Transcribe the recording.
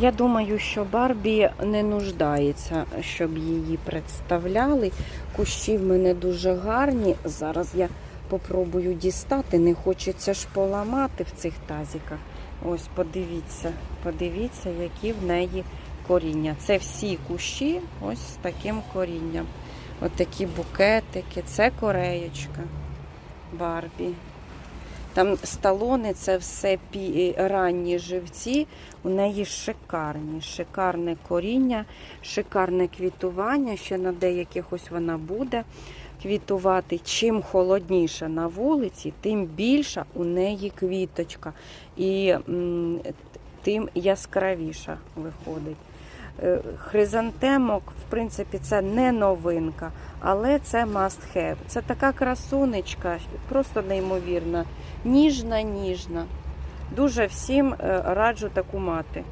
Я думаю, що Барбі не нуждається, щоб її представляли. Кущі в мене дуже гарні. Зараз я попробую дістати. Не хочеться ж поламати в цих тазиках. Ось подивіться, подивіться, які в неї коріння. Це всі кущі ось з таким корінням. От такі букетики, це кореєчка Барбі. Там сталони, це все пі- ранні живці. У неї шикарні, шикарне коріння, шикарне квітування. Ще на деяких ось вона буде квітувати. Чим холодніше на вулиці, тим більша у неї квіточка. І м, тим яскравіша виходить. Е, Хризантемок, в принципі, це не новинка, але це must have. Це така красунечка, просто неймовірна, ніжна, ніжна. Дуже всім е, раджу таку мати.